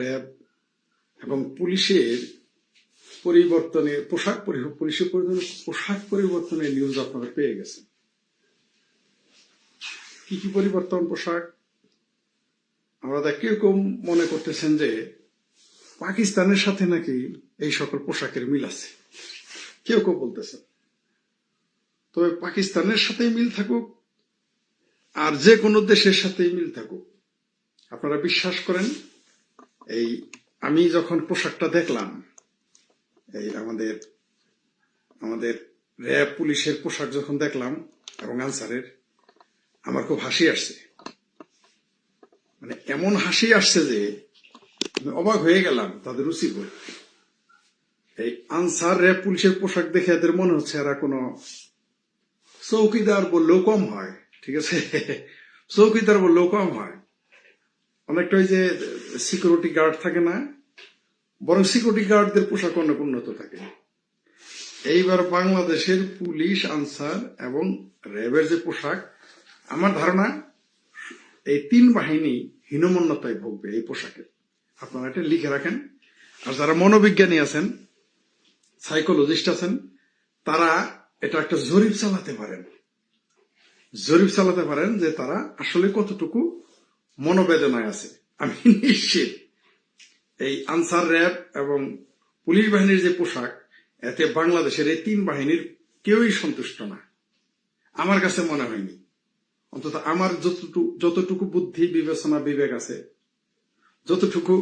RAB এবং পুলিশের পরিবর্তনে, পোশাক পুলিশের পরিবর্তনে, পোশাক পরিবর্তনের নিউজ আপনারা পেয়ে গেছেন। কি কি পরিবর্তন পোশাক? আমরা কেউ মনে করতেছেন যে পাকিস্তানের সাথে নাকি এই সকল পোশাকের মিল আছে। কেউ কেউ বলতেছেন। তবে পাকিস্তানের সাথে মিল থাকুক আর যে কোনো দেশের সাথেই মিল থাকুক। আপনারা বিশ্বাস করেন এই, আমি যখন পোশাকটা দেখলাম, এই আমাদের আমাদের র্যাব পুলিশের পোশাক যখন দেখলাম এবং আনসারের, আমার খুব হাসি আসছে। মানে এমন হাসি আসছে যে আমি অবাক হয়ে গেলাম তাদের রুচির বই। এই আনসার র্যাব পুলিশের পোশাক দেখে এদের মনে হচ্ছে এরা কোনো চৌকিদার বললেও কম হয়, ঠিক আছে? চৌকিদার বললেও কম হয়। অনেকটা ওই যে সিকিউরিটি গার্ড থাকে না, বরং সিকিউরিটি গার্ডদের পোশাক অনেক উন্নত থাকে। এইবার বাংলাদেশের পুলিশ আনসার এবং র্যাবের যে পোশাক, আমার ধারণা এই তিন বাহিনী হীনমন্যতায় ভুগবে এই পোশাকে। আপনারা এটা লিখে রাখেন। আর যারা মনোবিজ্ঞানী আছেন সাইকোলজিস্ট আছেন, তারা এটা একটা জরিপ চালাতে পারেন। জরিপ চালাতে পারেন যে তারা আসলে কতটুকু মনোবেদনায় আছে। আমি নিশ্চিত এই আনসার র্যাব এবং পুলিশ বাহিনীর যে পোশাক, এতে বাংলাদেশের এই তিন বাহিনীর কেউই সন্তুষ্ট না। আমার কাছে মনে হয়নি। অন্তত আমার যতটুকু যতটুকু বুদ্ধি, বিবেচনা, বিবেক আছে, যতটুকু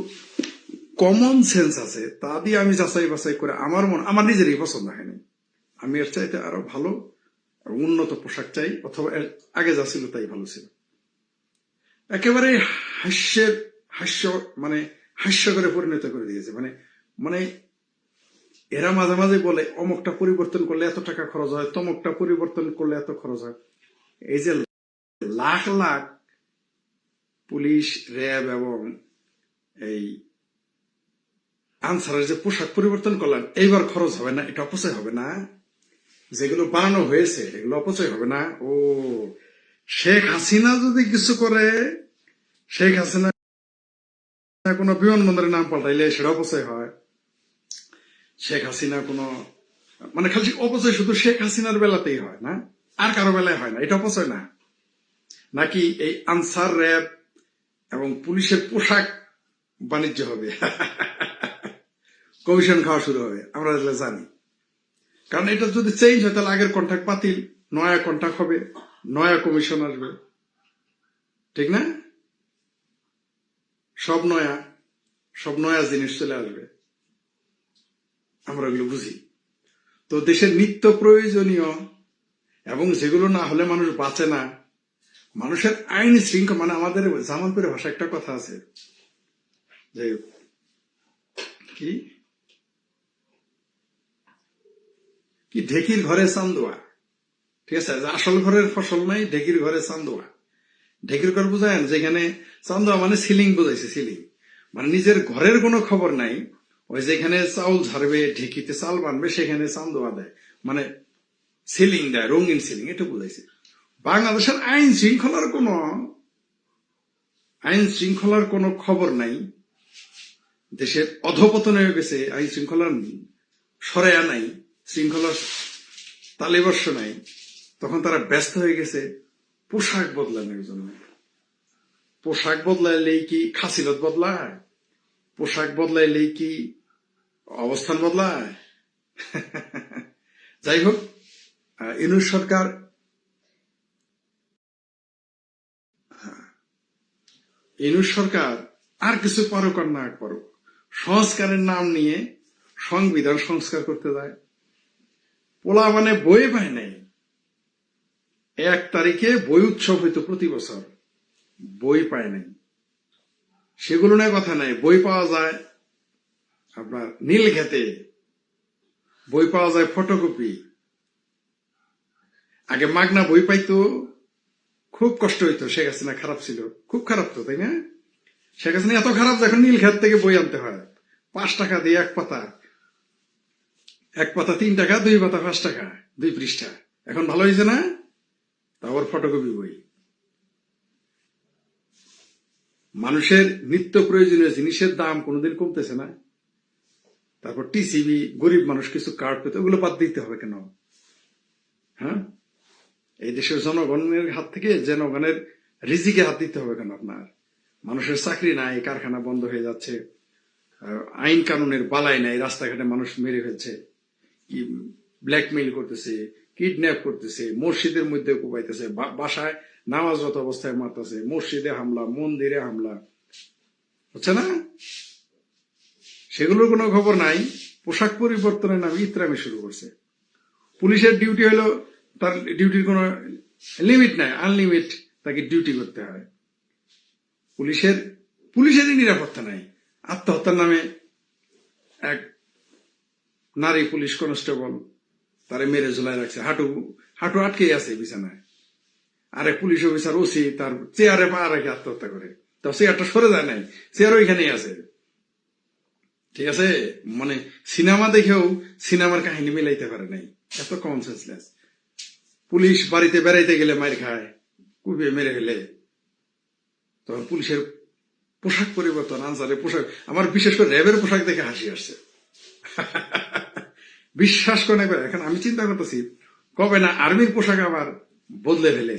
কমন সেন্স আছে, তা দিয়ে আমি যাচাই বাছাই করে আমার মন, আমার নিজেরই পছন্দ হয়নি। আমি এর চাইতে আরও ভালো উন্নত পোশাক চাই, অথবা আগে যা ছিল তাই ভালো ছিল। একেবারে হাস্যের হাস্য মানে হাস্য করে পরিণত করে দিয়েছে। মানে মানে এরা মাঝে মাঝে বলে, অমুকটা পরিবর্তন করলে এত টাকা খরচ হয়, তমকটা পরিবর্তন করলে এত খরচ হয়। এই যে লাখ লাখ পুলিশ, র্যাব এবং এই আনসারের যে পোশাক পরিবর্তন করলেন এইবার খরচ হবে না, এটা অপচয় হবে না। যেগুলো বানানো হয়েছে, এগুলো অপচয় হবে না। ও, শেখ হাসিনা যদি কিছু করে শেখ হাসিনা কোনো বিমানবন্দরের নাম পাল্টাইলে সেটা অপচয় হয়। শেখ হাসিনা কোনো মানে খালি অপচয় শুধু শেখ হাসিনার বেলাতেই হয় না, আর কারও বেলায় হয় না, এটা অপচয় না। নাকি এই আনসার র্যাব এবং পুলিশের পোশাক বাণিজ্য হবে, কমিশন খাওয়া শুরু হবে, আমরা জানি। কারণ এটা যদি চেঞ্জ হয়, তাহলে আগের কন্ট্রাক্ট বাতিল, নয়া কন্ট্রাক্ট হবে, নয়া কমিশন আসবে। ঠিক না? সব নয়া সব নয়া জিনিস চলে আসবে। আমরা এগুলো বুঝি। তো দেশের নিত্য প্রয়োজনীয় এবং যেগুলো না হলে মানুষ বাঁচে না, মানুষের আইন শৃঙ্খলা মানে আমাদের জামালপুরের ভাষা একটা কথা আছে। যে কি? কি, ঢেকির ঘরে চান্দোয়া। ঠিক আছে, আসল ঘরের ফসল নাই, ঢেকির ঘরে চান্দোয়া। ঢেকির ঘর বুঝায়েন যেখানে চান্দোয়া মানে সিলিং বোঝাইছে সিলিং মানে নিজের ঘরের কোনো খবর নাই, ওই যেখানে চাউল ঝাড়বে, ঢেকিতে চাল বানবে, সেখানে চান্দোয়া দেয়। মানে সিলিং দেয়, রঙিন সিলিং এটা বুঝাইছে। বাংলাদেশের আইন শৃঙ্খলার কোনো, আইন শৃঙ্খলার কোনো খবর নাই। দেশের অধপতন হয়ে গেছে, আইন শৃঙ্খলার সরেয়া নাই, শৃঙ্খলার তালিবর্ষ নাই। তখন তারা ব্যস্ত হয়ে গেছে। পোশাক বদলানোর জন্য। পোশাক বদলাইলেই কি খাসিলত বদলায়? পোশাক বদলাইলেই কি অবস্থান বদলায়? যাই হোক আহ, সরকার ইনুস সরকার আর কিছু পারুক আর না পারুক সংস্কারের নাম নিয়ে সংবিধান সংস্কার করতে যায়। পোলা মানে বই পায় নাই। এক তারিখে বই উৎসব হইতো প্রতি বছর। বই পায় নাই। সেগুলো নিয়ে কথা নাই। বই পাওয়া যায় আপনার নীল খেতে। বই পাওয়া যায় ফটোকপি। আগে মাগনা বই পাইতো। খুব কষ্ট হইতো। শেখ হাসিনা খারাপ ছিল। খুব খারাপ তো, তাই না? শেখ হাসিনা এত খারাপ যে এখন নীল খেত থেকে বই আনতে হয়। পাঁচ টাকা দিয়ে এক পাতা। এক পাতা তিন টাকা, দুই পাতা পাঁচ টাকা। দুই পৃষ্ঠা। এখন ভালো হয়েছে না? তারপর ফটোকপি বই। মানুষের নিত্য প্রয়োজনীয় জিনিসের দাম কোনোদিন কমতেছে না। তারপর টিসিবি গরিব মানুষ কিছু কার্ড পেতে, ওগুলো বাদ দিতে হবে কেন? হ্যাঁ? এই দেশের জনগণের হাত থেকে জনগণের রিজিকে হাত দিতে হবে কেন আপনার? মানুষের চাকরি নাই, কারখানা বন্ধ হয়ে যাচ্ছে আইন কানুনের বালাই নাই, রাস্তাঘাটে মানুষ মেরে ফেলছে ব্ল্যাকমেইল করতেছে কিডন্যাপ করতেছে, মসজিদের মধ্যে কুপাইতেছে বাসায় নামাজরত অবস্থায় মারতেছে, মসজিদে হামলা, মন্দিরে হামলা। হচ্ছে না? সেগুলোর কোনো খবর নাই। পোশাক পরিবর্তনের নামে ইত্রামি শুরু করছে। পুলিশের ডিউটি হলো তার ডিউটির কোনো লিমিট নাই, আনলিমিট তাকে ডিউটি করতে হয়। পুলিশের, পুলিশেরই নিরাপত্তা নাই। আত্মহত্যার নামে এক নারী পুলিশ কনস্টেবল তারে মেরে ঝুলাই রাখছে। হাঁটু হাঁটু আটকে আছে বিছানায়। আরে পুলিশ অফিসার ওসি তার চেয়ারে পা রেখে আত্মহত্যা করে। তো চেয়ারটা সরে যায় নাই, চেয়ার ওইখানেই আছে। ঠিক আছে? মানে সিনেমা দেখেও সিনেমার কাহিনী মিলাইতে পারে নাই। এত কমন সেন্সলেস পুলিশ বাড়িতে বেড়াইতে গেলে মার খায়, কুপিয়ে মেরে ফেলে। তখন পুলিশের পোশাক পরিবর্তন আনসারে পোশাক। আমার বিশেষ করে র্যাবের পোশাক দেখে হাসি আসছে। বিশ্বাস করে না এখন আমি চিন্তা করতেছি, কবে না আর্মির পোশাক আবার বদলে ফেলে।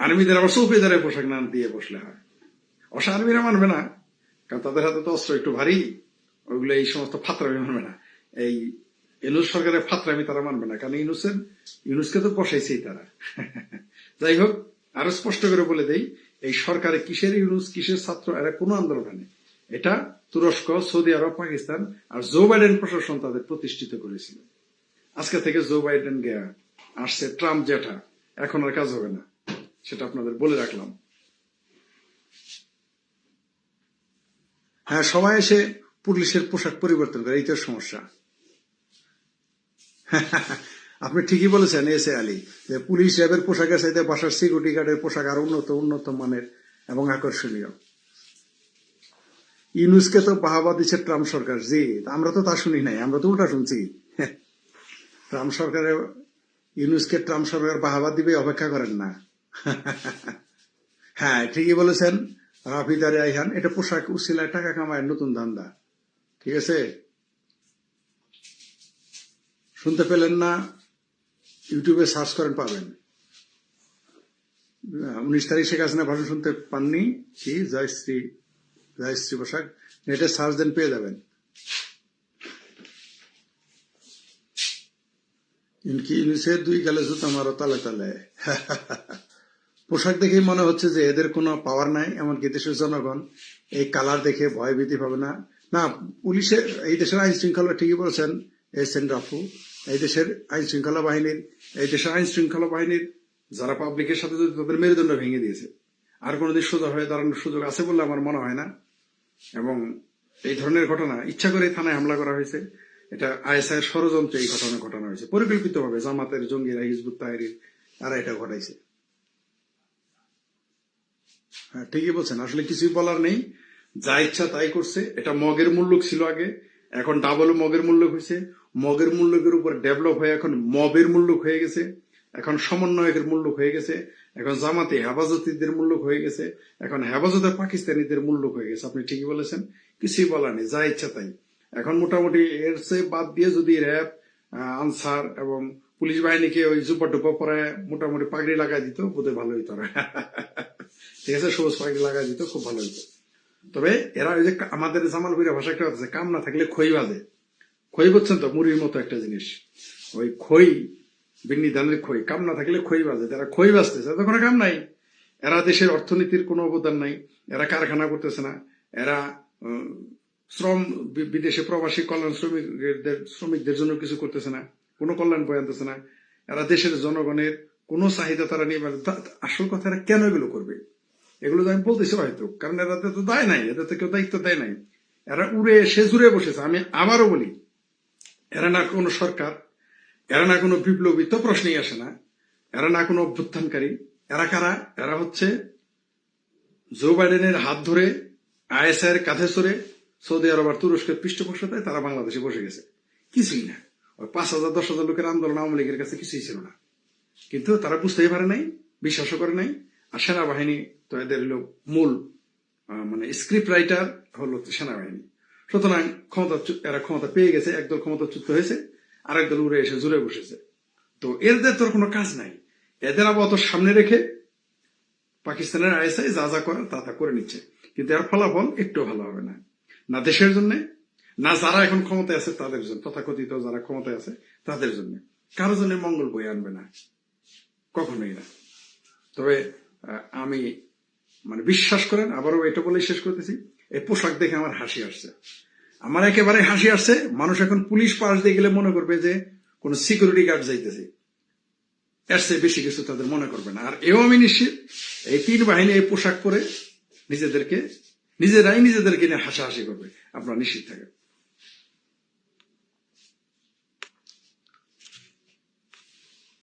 আর্মিদের আবার চৌকিদারের পোশাক না দিয়ে বসলে হয়। অবশ্য আর্মিরা মানবে না, কারণ তাদের হাতে তো অস্ত্র একটু ভারী, ওইগুলো এই সমস্ত ফাতরামি মানবে না। এই ইনুস সরকারের ফাতরামি তারা মানবে না, কারণ ইনুসের, ইনুসকে তো বসাইছেই তারা। যাই হোক, আরও স্পষ্ট করে বলে দেই, এই সরকারে কিসের ইউনুস কিসের ছাত্র, এরা কোনো আন্দোলন এটা তুরস্ক, সৌদি আরব, পাকিস্তান আর জো বাইডেন প্রশাসন তাদের প্রতিষ্ঠিত করেছিল। আজকে থেকে জো বাইডেন গেয়া আসছে, ট্রাম্প জেঠা। এখন আর কাজ হবে না, সেটা আপনাদের বলে রাখলাম। হ্যাঁ সবাই এসে পুলিশের পোশাক পরিবর্তন করে এইটার সমস্যা। আপনি ঠিকই বলেছেন, এস এ আলী, যে পুলিশ র্যাবের পোশাকের চাইতে বাসার সিকিউরিটি গার্ডের পোশাক আরও উন্নত উন্নত মানের এবং আকর্ষণীয়। ইউনুসকে তো বাহাবা দিচ্ছে ট্রাম্প সরকার। জি, আমরা তো তা শুনি নাই, আমরা তো উল্টা শুনছি। ট্রাম্প সরকারের ইউনুসকে ট্রাম্প সরকার বাহাবা দিবে, অপেক্ষা করেন না। হ্যাঁ ঠিকই বলেছেন রাফিদারে আইহান, এটা পোশাক উসিলায় টাকা কামায় নতুন ধান্দা। ঠিক আছে? শুনতে পেলেন না, ইউটিউবে সার্চ করেন, পাবেন। উনিশ তারিখ শেখ হাসিনা ভাষণ শুনতে পাননি। কি? জয়শ্রী জয়শ্রী পোশাক নেটে সার্চ দেন পেয়ে যাবেন ইনকি ইউনিসের দুই গেলে জুতো আমারও তালে তালে পোশাক দেখেই মনে হচ্ছে যে এদের কোনো পাওয়ার নাই এমনকি দেশের জনগণ এই কালার দেখে ভয় ভীতি পাবে না না পুলিশের এই দেশের আইন শৃঙ্খলা ঠিকই বলেছেন এস এন রাফু এই দেশের আইন শৃঙ্খলা বাহিনীর এই দেশের আইন শৃঙ্খলা বাহিনীর যারা পাবলিকের সাথে তাদের মেরুদণ্ড ভেঙে দিয়েছে আর কোনোদিন সোজা হয়ে দাঁড়ানোর সুযোগ আছে বলে আমার মনে হয় না এবং এই ধরনের ঘটনা, ইচ্ছা করে থানায় হামলা করা হয়েছে। এটা আইএসআই ষড়যন্ত্রে এই ঘটনা ঘটানো হয়েছে। পরিকল্পিতভাবে জামাতের জঙ্গিরা হিজবুত তাহেরির, তারা এটা ঘটাইছে। হ্যাঁ ঠিকই বলছেন। আসলে কিছুই বলার নেই। যা ইচ্ছা তাই করছে। এটা মগের মূল্য ছিল আগে। এখন ডাবল মগের মূল্য হয়েছে। মগের মূল্যকের উপর ডেভেলপ হয়ে এখন মবের মূল্য হয়ে গেছে। এখন সমন্বয়কের মূল্য হয়ে গেছে। এখন জামাতে হেফাজতিদের মূল্য হয়ে গেছে, এখন হেফাজতে পাকিস্তানিদের মূল্য হয়ে গেছে, আপনি ঠিকই বলেছেন, কিছুই বলার নেই, যা ইচ্ছা তাই। এখন মোটামুটি এর বাদ দিয়ে যদি র্যাব আনসার এবং পুলিশ বাহিনীকে ওই জুপা টুপা পরে মোটামুটি পাগড়ি লাগাই দিত, বোধহয় ভালো হইতো আর। ঠিক আছে, সবুজ পাগড়ি লাগাই দিত, খুব ভালো হইতো। তবে এরা ওই যে আমাদের জামালপুরের ভাষা একটা কাম না থাকলে খই বাজে। খই বুঝছেন তো, মুড়ির মতো একটা জিনিস। ওই খই বিন্নি ধানের খই, কাম না থাকলে খই বাজে তারা খই বাজতেছে তো কোনো কাম নাই। এরা দেশের অর্থনীতির কোনো অবদান নাই, এরা কারখানা করতেছে না, এরা শ্রম বিদেশে প্রবাসী কল্যাণ শ্রমিকদের শ্রমিকদের জন্য কিছু করতেছে না, কোনো কল্যাণ বয়ে আনতেছে না। এরা দেশের জনগণের কোনো চাহিদা তারা নিয়ে আসল কথা এরা কেন এগুলো করবে? এগুলো তো আমি বলতেছি হয়তো, কারণ এরা তো দায় নাই, এদের তো কেউ দায়িত্ব দেয় নাই। এরা উড়ে সে জুড়ে বসেছে, আমি আবারও বলি, এরা না কোনো সরকার এরা না কোনো বিপ্লবী তো প্রশ্নই আসে না। এরা না কোনো অভ্যুত্থানকারী। এরা কারা? এরা হচ্ছে জো বাইডেনের হাত ধরে আইএসআই এর কাঁধে সরে সৌদি আরব আর তুরস্কের পৃষ্ঠপোষকতায় তারা বাংলাদেশে বসে গেছে। কিছুই না। ওই পাঁচ হাজার, দশ হাজার লোকের আন্দোলন আওয়ামী লীগের কাছে কিছুই ছিল না। কিন্তু তারা বুঝতেই পারে নাই, বিশ্বাসও করে নাই। আর সেনাবাহিনী তো এদের হলো মূল মানে স্ক্রিপ্ট রাইটার হলো সেনাবাহিনী। সুতরাং ক্ষমতা এরা ক্ষমতা পেয়ে গেছে, একদল ক্ষমতাচ্যুত হয়েছে। আরেক দল উড়ে এসে জুড়ে বসেছে। তো এদের তোর কোনো কাজ নাই। এদের আপাতত সামনে রেখে পাকিস্তানের আইএসআই যা যা করার তা তা করে নিচ্ছে। কিন্তু এর ফলাফল একটু ভালো হবে না। না দেশের জন্য, না যারা এখন ক্ষমতায় আছে তাদের জন্য, তথাকথিত যারা ক্ষমতায় আছে তাদের জন্য। কারও জন্য মঙ্গল বই আনবে না। কখনোই না। তবে আমি মানে বিশ্বাস করেন, আবারও এটা বলে শেষ করতেছি, এই পোশাক দেখে আমার হাসি আসছে। আমার একেবারে হাসি আসছে, মানুষ এখন পুলিশ পাশ দিয়ে গেলে মনে করবে যে কোন সিকিউরিটি গার্ড যাইতেছে। এর চেয়ে বেশি কিছু তাদের মনে করবে না। আর এও আমি নিশ্চিত, এই তিন বাহিনী, এই পোশাক পরে নিজেদেরকে, নিজেরাই নিজেদেরকে নিয়ে হাসাহাসি করবে। আপনারা নিশ্চিত থাকেন।